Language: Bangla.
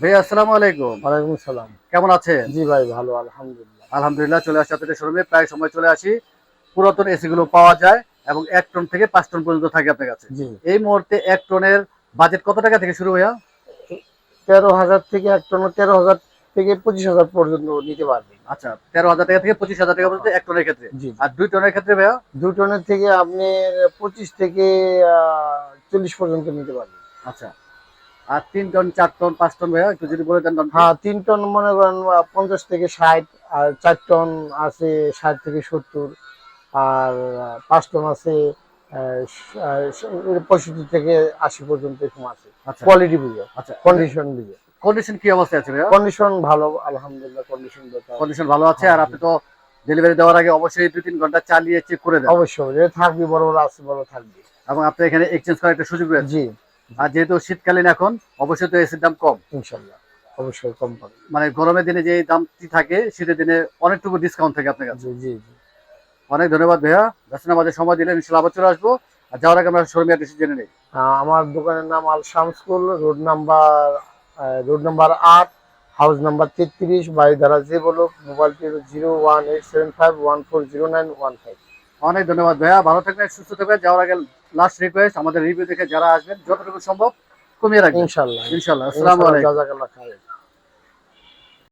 ভাইয়া আসসালামু আলাইকুম। ওয়ালাইকুম সালাম। কেমন আছেন? জি ভাই ভালো আলহামদুলিল্লাহ। আলহামদুলিল্লাহ চলে আসছি আপনাদের শোরুমে প্রায় সময় চলে আসি। পুরাতন এসি গুলো পাওয়া যায় এবং এক টন থেকে পাঁচ টন পর্যন্ত থাকে আপনার কাছে। জি। এই মুহূর্তে এক টনের বাজেট কত টাকা থেকে শুরু ভাইয়া? তেরো হাজার থেকে এক টন তেরো হাজার থেকে পঁচিশ হাজার পর্যন্ত নিতে পারবেন। আচ্ছা তেরো হাজার টাকা থেকে পঁচিশ হাজার টাকা পর্যন্ত এক টনের ক্ষেত্রে। আর দুই টনের ক্ষেত্রে ভাইয়া? দু টনের থেকে আপনি পঁচিশ থেকে চল্লিশ পর্যন্ত নিতে পারবেন। আচ্ছা আর তিন টন চার টন পাঁচ টন ভাইয়া একটু যদি বলে দেন হ্যাঁ তিন টন মনে করেন পঞ্চাশ থেকে ষাট আর চার টন আছে ষাট থেকে সত্তর আর পাঁচ টন আছে পঁয়ষট্টি থেকে আশি পর্যন্ত এরকম আছে। আচ্ছা। কোয়ালিটি বুঝে। আচ্ছা। কন্ডিশন বুঝে। কন্ডিশন কি অবস্থায় আছে ভাইয়া? কন্ডিশন ভালো আলহামদুলিল্লাহ কন্ডিশন কন্ডিশন ভালো আছে আর আপনি তো ডেলিভারি দেওয়ার আগে অবশ্যই দুই তিন ঘণ্টা চালিয়ে চেক করে দেন অবশ্যই থাকবে বড় বড় আছে বড় থাকবে। এবং আপনি এখানে এক্সচেঞ্জ করার একটা সুযোগ রয়েছে। জি। আর যেহেতু শীতকালীন এখন অবশ্যই তো এসির দাম কম। ইনশাল্লাহ অবশ্যই কম পাবে মানে গরমের দিনে যে দামটি থাকে শীতের দিনে অনেকটুকু ডিসকাউন্ট থাকে আপনার কাছে। জি জি অনেক ধন্যবাদ ভাইয়া। দর্শন আমাদের সময় দিলেন ইনশাল্লাহ আবার চলে আসব। আর যাওয়ার আগে আমরা শোরুমে অ্যাড্রেস জেনে নেই। আমার দোকানের নাম আল শামসকুল রোড নাম্বার রোড নাম্বার আট হাউস নাম্বার তেত্রিশ বাড়িধারা যে বলো মোবাইলটি zero one eight seven five one four zero nine one five. অনেক ধন্যবাদ ভাইয়া। ভালো থাকবেন সুস্থ থাকবেন। যাওয়ার আগে লাস্ট রিকোয়েস্ট আমাদের রিভিউ দেখে যারা আসবেন যতটুকু সম্ভব কমিয়ে রাখবেন। ইনশাল্লাহ। ইনশাল্লাহ। আসসালামু আলাইকুম।